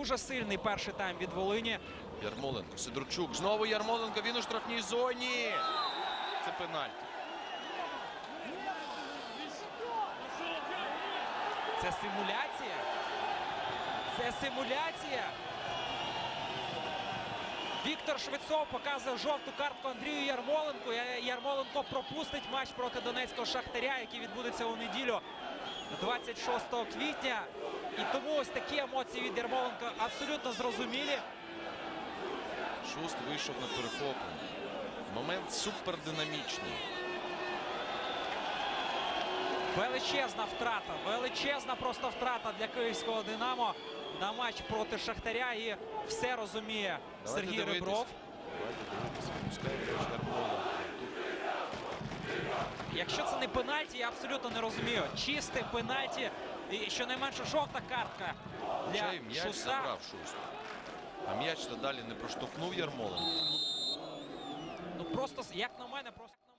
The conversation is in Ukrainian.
дуже сильний перший тайм від Волині. Ярмоленко, Сидорчук. Знову Ярмоленко. Він у штрафній зоні. Це пенальті. Це симуляція. Це симуляція. Віктор Швецов показує жовту картку Андрію Ярмоленку. Ярмоленко пропустить матч проти Донецького Шахтаря, який відбудеться у неділю 26 квітня. І тому ось такі емоції від Ярмоленка абсолютно зрозумілі. Шуст вийшов на перехоплення. Момент супердинамічний. Величезна втрата, величезна просто втрата для київського Динамо на матч проти Шахтаря. І все розуміє Давайте Сергій дивитись. Ребров. Давайте дивитися. Пускай м'яч Ярмоленко. Якщо це не пенальті, я абсолютно не розумію. Чисте пенальті, і щонайменше жовта картка для Чай, м'яч Шуса. забрав Шуст. А м'яч далі не проштовхнув Ярмоленко. Ну просто як на мене, просто.